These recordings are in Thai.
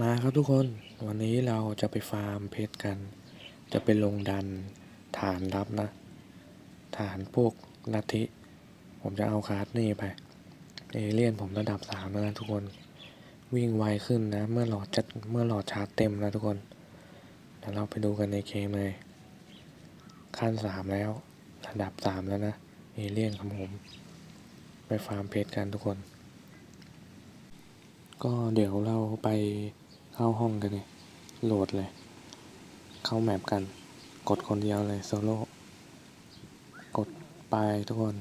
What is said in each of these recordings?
มาครับทุกคนวันนี้เราจะไปฟาร์มเพชรกัน จะไปลงดันฐานลับนะ ฐานพวกลัทธิผมจะเอาคาร์ดนี่ไป เอเลี่ยนผมระดับสามแล้วนะทุกคน วิ่งไวขึ้นนะ เมื่อหลอดจะเมื่อหลอดชาร์จเต็มนะทุกคนเดี๋ยวเราไปดูกันในเกมเลย ขั้นสามแล้ว ระดับสามแล้วนะ เอเลี่ยนครับผม ไปฟาร์มเพชรกันทุกคน ก็เดี๋ยวเราไปเข้าห้องกันเลยโหลดเลย เข้าแมปกัน กดคนเดียวเลยโซโล่กดไปทุกคน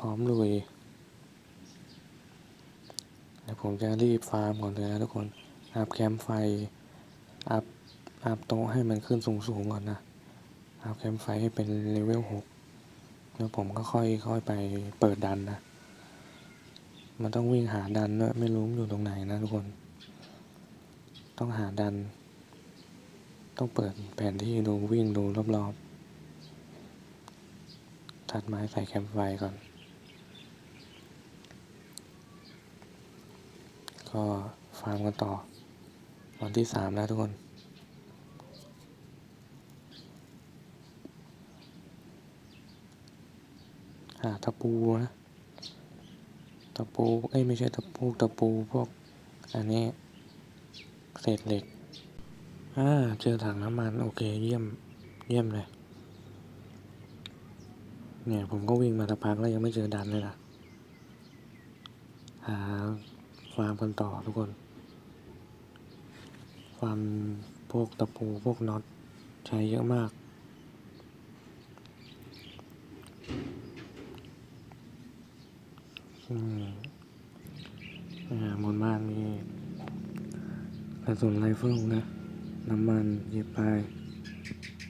พร้อมลุยเดี๋ยวผมจะรีบฟาร์มก่อนเลยนะทุกคน อัพแคมป์ไฟ อัพ อัพโต๊ะให้มันขึ้นสูงๆก่อนนะ อัพแคมป์ไฟให้เป็นเลเวลหกแล้วผมก็ค่อยค่อยไปเปิดดันนะ มันต้องวิ่งหาดันด้วยไม่รู้อยู่ตรงไหนนะทุกคน ต้องหาดัน ต้องเปิดแผนที่ดูวิ่งดูรอบๆ ตัดไม้ใส่แคมป์ไฟก่อน ก็ฟาร์มกันต่อ วันที่สามแล้วทุกคนหาตะปูนะ ตะปู เอ้ยไม่ใช่ตะปูตะปูพวกอันนี้เศษเหล็ก อ่าเจอถังน้ำมัน โอเคเยี่ยมเยี่ยมเลย เนี่ยผมก็วิ่งมาสักพักแล้วยังไม่เจอดันเลยล่ะ หาฟาร์มกันต่อทุกคนฟาร์มพวกตะปูพวกน็อตใช้เยอะมาก อืมอ่าบนบ้านมีกระสุนไรเฟิลนะ น้ำมันเย็บไป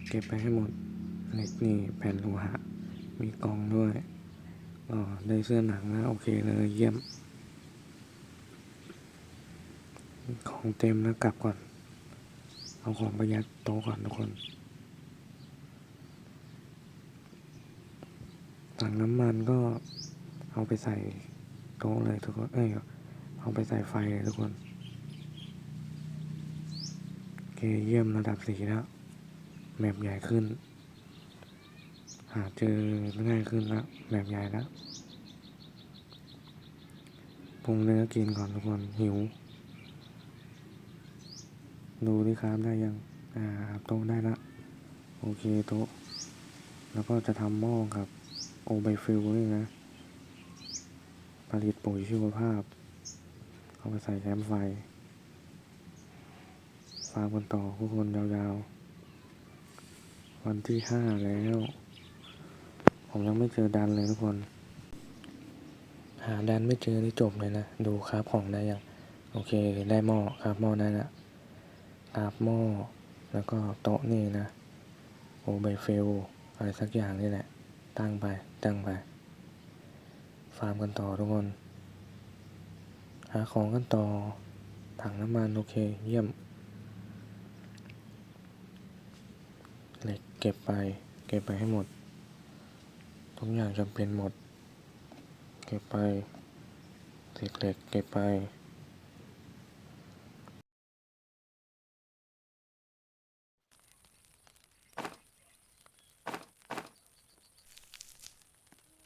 เก็บไปให้หมดเหล็กนี่แผ่นโลหะ มีกองด้วยอ๋อได้เสื้อหนังนะ โอเคเลย เยี่ยม ของเต็มนะกลับก่อน เอาของประหยัดโต๊ะก่อนทุกคนถังน้ำมันก็ เอาไปใส่โต๊ะเลยทุกคน เอ้ย เอาไปใส่ไฟเลยทุกคน โอเคเยี่ยมระดับสีแล้ว แมปใหญ่ขึ้น หาเจอง่ายขึ้นแล้วแมปใหญ่แล้วปรุงเนื้อกินก่อนทุกคน หิว ดูดิครับได้ยัง อ่าโต๊ะได้ละ โอเคโต๊ะ แล้วก็จะทำหม้อกับโอไบฟิลนี่นะ ผลิตปุ๋ยชีวภาพ เอาไปใส่แคมไฟฟาร์มกันต่อทุกคนยาวๆ วันที่ห้าแล้ว ผมยังไม่เจอดันเลยทุกคน หาดันไม่เจอได้จบเลยนะ ดูครับของได้ยัง โอเคได้หม้อครับหม้อได้ละครับหม้อแล้วก็โต๊ะนี่นะ โอไบฟิลอะไรสักอย่างนี่แหละ ตั้งไปตั้งไป ฟาร์มกันต่อทุกคน หาของกันต่อ ถังน้ำมัน โอเค เยี่ยม เหล็กเก็บไป เก็บไปให้หมด ทุกอย่างจำเป็นหมด เก็บไปเศษเหล็กเก็บไป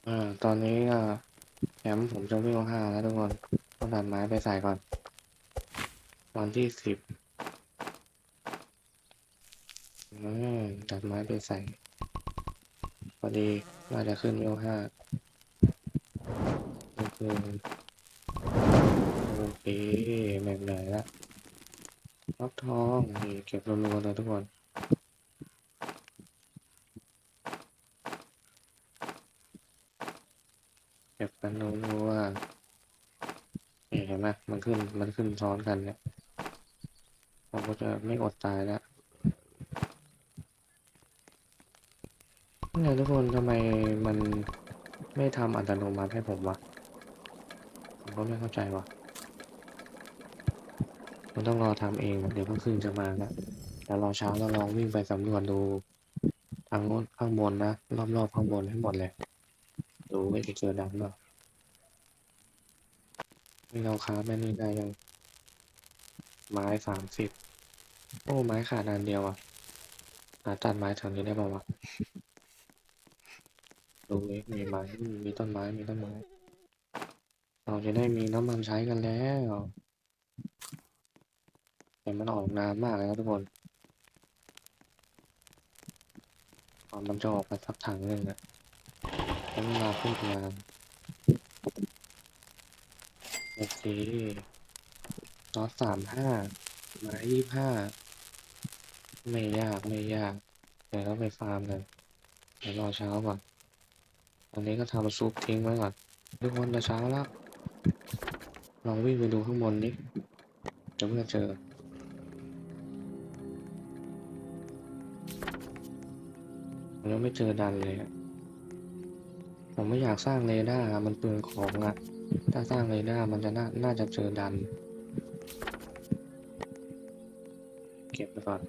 อ่าตอนนี้อ่า แอมผมจะวิ่งห้าแล้วทุกคนต้องตัดไม้ไปใส่ก่อนวันที่สิบอืมตัดไม้ไปใส่พอดีน่าจะขึ้นเวลห้าโอเคโอเคแบบไหนละล็อกทองนี่เก็บรัวๆเลยทุกคน เกันรัวๆนี่เห็นไหมมันขึ้นมันขึ้นซ้อนกันเนี่ยผมก็จะไม่อดตายแล้วนี่ทุกคนทำไมมันไม่ทำอัตโนมัติให้ผมวะผมก็ไม่เข้าใจวะมันต้องรอทำเองเดี๋ยวก็คืนจะมาแล้วเดี๋ยวรอเช้าเราลองวิ่งไปสำรวจดูทางโน้นข้างบนนะรอบๆข้างบนให้หมดเลยดูว่าจะเจอดังเปล่า นี่เราค้าแม่นี่ได้ยัง ไม้สามสิบโอ้ไม้ขาดอันเดียวอะหาตัดไม้แถวนี้ได้ป่าวะดูนี่มีไม้มีต้นไม้มีต้นไม้ เราจะได้มีน้ำมันใช้กันแล้วแต่มันออกนานมากเลยนะทุกคนก่อมันจะออกมาสักถังหนึ่งอะใช้เวลาพูดนาน โอเคซอสสามห้าไม้ยี่ห้า ไม่ยากไม่ยาก เดี๋ยวเราไปฟาร์มกันเดี๋ยวรอเช้าก่อนตอนนี้ก็ทำซุปทิ้งไว้ก่อน ทุกคนจะเช้าแล้วลองวิ่งไปดูข้างบนนี้จะเพื่อเจอผมยังไม่เจอดันเลย ผมไม่อยากสร้างเรดาร์มันเปลืองของอะ ถ้าสร้างเรดาร์มันจะน่าน่าจะเจอดัน เก็บไปก่อน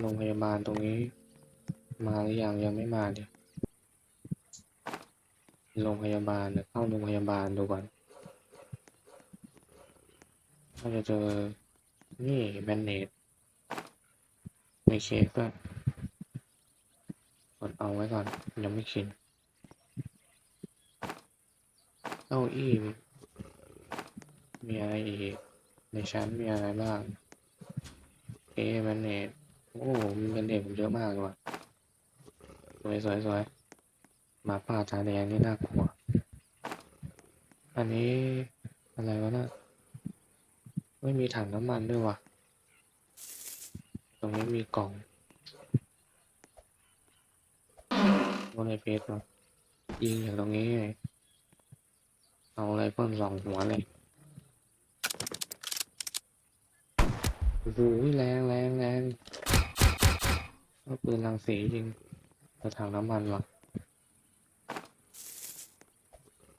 โรงพยาบาลตรงนี้ มาหรือยังยังไม่มาเดี๋ยวโรงพยาบาลเดี๋ยวเข้าโรงพยาบาลดูก่อนถ้าจะเจอ นี่แบนเนตในเค้กด้วยกดเอาไว้ก่อนยังไม่ชิน เก้าอี้มีอะไรอีก ในชั้นมีอะไรบ้าง เอ๊แบนเนตโอ้มีแบนเนตผมเยอะมากเลยว่ะสวยสวยสวยหมาป่าตาแดงนี่น่ากลัว อันนี้อะไรวะน่ะไม่มีถังน้ำมันด้วยว่ะ ตรงนี้มีกล่องโอ้ในเฟซวะยิงจากตรงนี้ เอาอะไรเพิ่มสองหัวเลยโอ้โหแรงแรงแรงเอาปืนรังสียิงกระถังน้ำมันวะ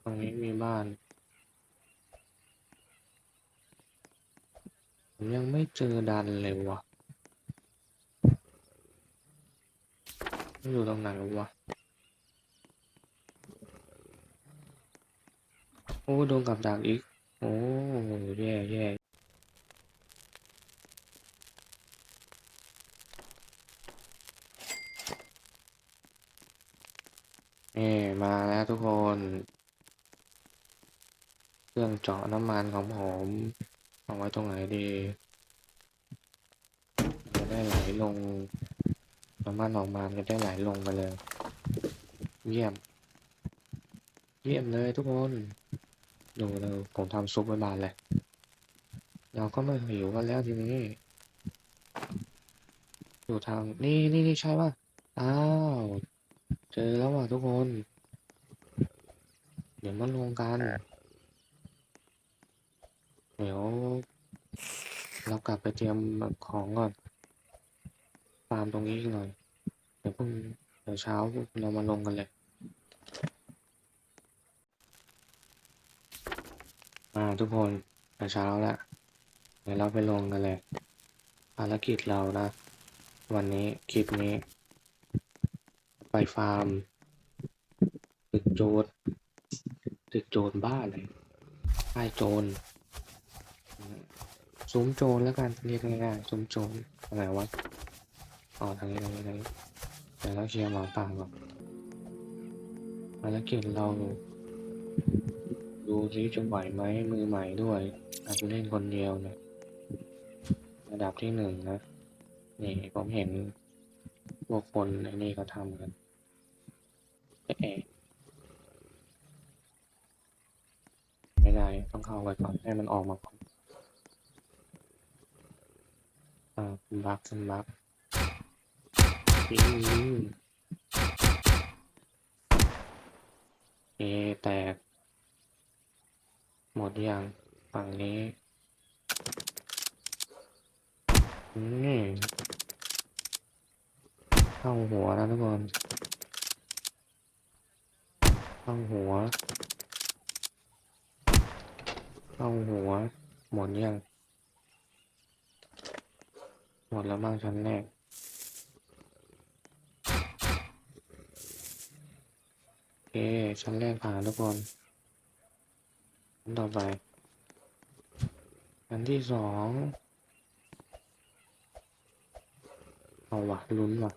ตรงนี้มีบ้าน ผมยังไม่เจอดันเลยวะอยู่ตรงไหนวะ โอ้โดนกับดักอีก โอ้แย่แย่เอ่มาแล้วทุกคน เครื่องเจาะน้ำมันของผมเอาไว้ตรงไหนดี จะได้ไหลลงน้ำมันออกมาจะได้ไหลลงไปเลย เยี่ยม เยี่ยมเลยทุกคน ดูเลยผมทำซุปไว้บานเลย เราก็ไม่หิวกันแล้วทีนี้ อยู่ทางนี่นี่นี่ใช่ป่ะ อ้าว เจอแล้วว่ะทุกคน เดี๋ยวมาลงกัน เดี๋ยว เรากลับไปเตรียมของก่อนฟามตรงนี้หน่อย เดี๋ยวพรุ่งเดี๋ยวเช้าเรามาลงกันเลย มาทุกคนเช้าแล้วเดี๋ยวเราไปลงกันเลยภารกิจเรานะ วันนี้คลิปนี้ ไปฟาร์มตึกโจรตึกโจรบ้าเลยค่ายโจรซุ้มโจรแล้วกันเรียกง่ายๆซุ้มโจรอะไรวะอ๋อทางนี้ทางนี้ทางนี้เดี๋ยวเราเคลียร์หมาป่าก่อนภารกิจเรา ดูซิจะไหวไหมมือใหม่ด้วยอาจจะเล่นคนเดียวเนี่ยระดับที่หนึ่งนะ นี่ผมเห็นพวกคนในนี่เขาทำกันเอ๊ะไม่ได้ต้องเข้าไปก่อนให้มันออกมาก่อนอ่าบักบักยิงยิงเอแตก หม ดยังฝั่งนี้นี่เข้าหัวแล้วทุกคนเข้าหัวเข้าหัว หมดยัง หมดแล้วบ้างชั้นแรกโอเคชั้นแรกผ่านทุกคนชั้น ต่อไป อันที่สองเอาวะลุ้นวะ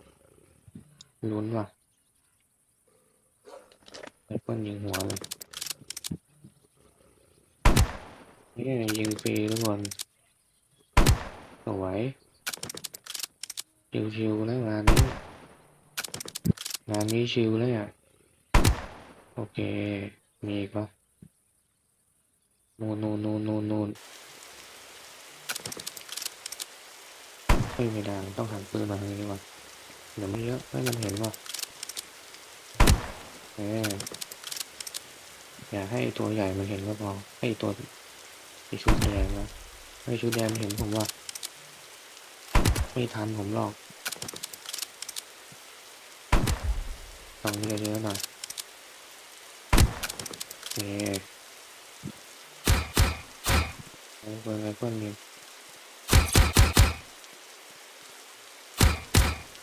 ลุ้นวะไอ้เปิ้ลยิงหัวเลยนี่ยิงฟรีทุกคนสวยชิวๆนะงานนี้งานนี้ชิวเลยอะโอเค มีอีกปะ นูนนูนนูนนูนนูนเฮ้ยไม่ได้ต้องหันปืนมาทางนี้ก่อนเดี๋ยวมันเยอะให้มันเห็นว่าเอออย่าให้ตัวใหญ่มันเห็นก็พอให้ตัวไอชุดแดงนะให้ชุดแดงเห็นผมว่า ไม่ทันผมหรอกต้องเยอะๆหน่อยโอ เคไอเฟิร์ไอเฟิร์นมี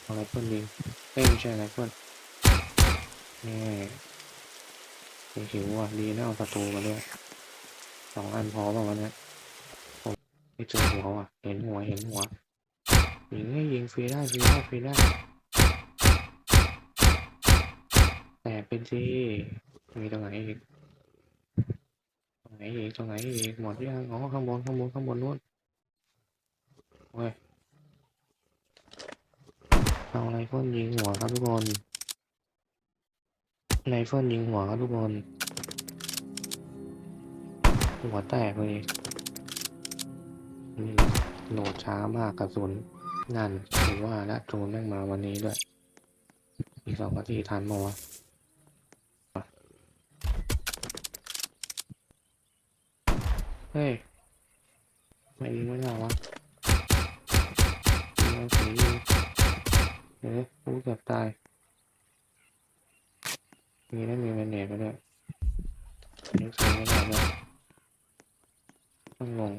เอาไรเฟิร์นมีเอ้ยไม่ใช่ไรเฟิร์นนี่หิวอะดีนะเอาประตูมาด้วยสองอันพอป่ะวันนี้ผมไม่เจอหัวว่ะเห็นหัวเห็นหัวยิงให้ยิงฟรีได้ฟรีได้ฟรีได้แต่เป็นสิมีตรงไหนอีก ไหนอีกตรงไหนอีกหมดยังอ๋อข้างบนข้างบนข้างบนนู้นโอ้ยเอาไรเฟิลยิงหัวครับทุกคนไรเฟิลยิงหัวครับทุกคนหัวแตกเลยนี่โหลดช้ามากกระสุนนั่นถือว่าและโจนแม่งมาวันนี้ด้วย อีกสองนาทีทันมาวะ เฮ้ยไม่ยิงไม่ได้วะยิงไม่ถึงยิงเอ๊ะกูเกือบตาย มีได้มีแมนเนตไปด้วยยิงถึงไม่ได้ด้วยต้องงง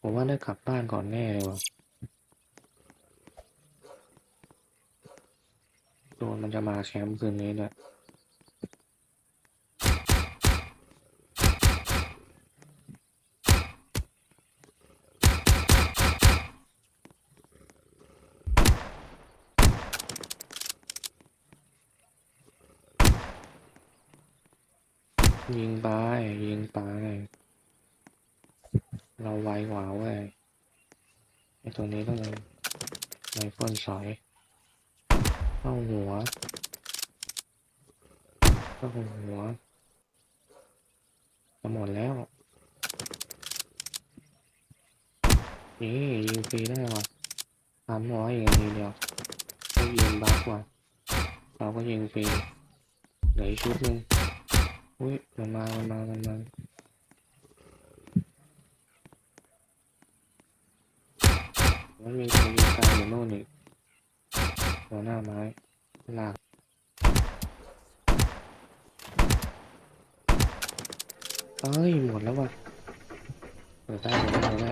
ผมว่าได้กลับบ้านก่อนแน่เลยวะโดนมันจะมาแคมป์คืนนี้ด้วย ยิงไปยิงไปเราไวกว่าเว้ยไอตัวนี้ต้องไรเฟิลสอยเข้าหัวเข้าหัวจะหมดแล้วนี่ยิงฟรีได้ว่ะสามร้อยอย่างทีเดียวยิงบักว่ะเราก็ยิงฟรีเหลือชุดหนึ่ง อุ้ยมันมามันมามันมามันมีคนยิงตายอยู่โน่นอีกหัวหน้าไม้ลากเอ้ย หมดแล้วว่ะเปิดได้เปิดได้เปิดได้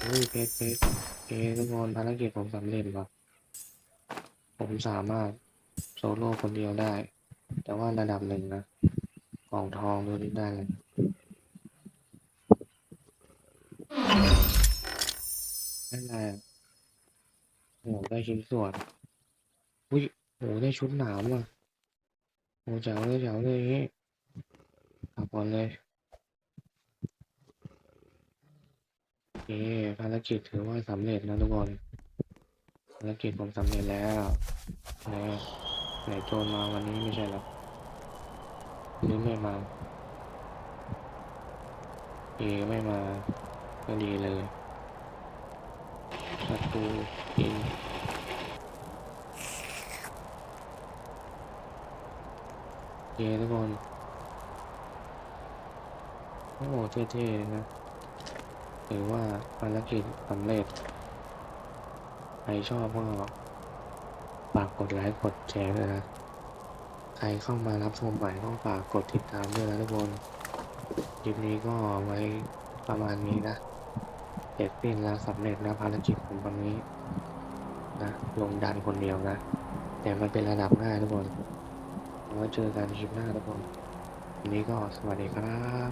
เฮ้ยเพชรเพชรเพชรทุกคนภารกิจผมสำเร็จว่ะผมสามารถโซโล่คนเดียวได้ แต่ว่าระดับหนึ่งนะกล่องทองดูดิได้เลยได้ไงอะโอ้โหได้ชิ้นส่วนอุ้ยโหได้ชุดหนามอะโอ้แจ๋วเลยแจ๋วเลยอย่างงี้กลับก่อนเลยโอภารกิจถือว่าสำเร็จนะทุกคนภารกิจผมสำเร็จแล้วไหน ไหนโจรมาวันนี้ไม่ใช่หรอหรือไม่มาเอไม่มาก็ดีเลยประตูอินเยทุกคน โอ้โหเท่ๆนะถือว่าภารกิจสำเร็จ ใครชอบก็ ฝากกดไลค์กดแชร์ด้วยนะ ใครเข้ามารับชมใหม่ก็ฝากกดติดตามด้วยนะทุกคนคลิปนี้ก็ไว้ประมาณนี้นะเสร็จสิ้นแล้วสำเร็จนะภารกิจของวันนี้นะลงดันคนเดียวนะ แต่มันเป็นระดับง่ายทุกคนไว้เจอกันคลิปหน้าทุกคนวันนี้ก็สวัสดีครับ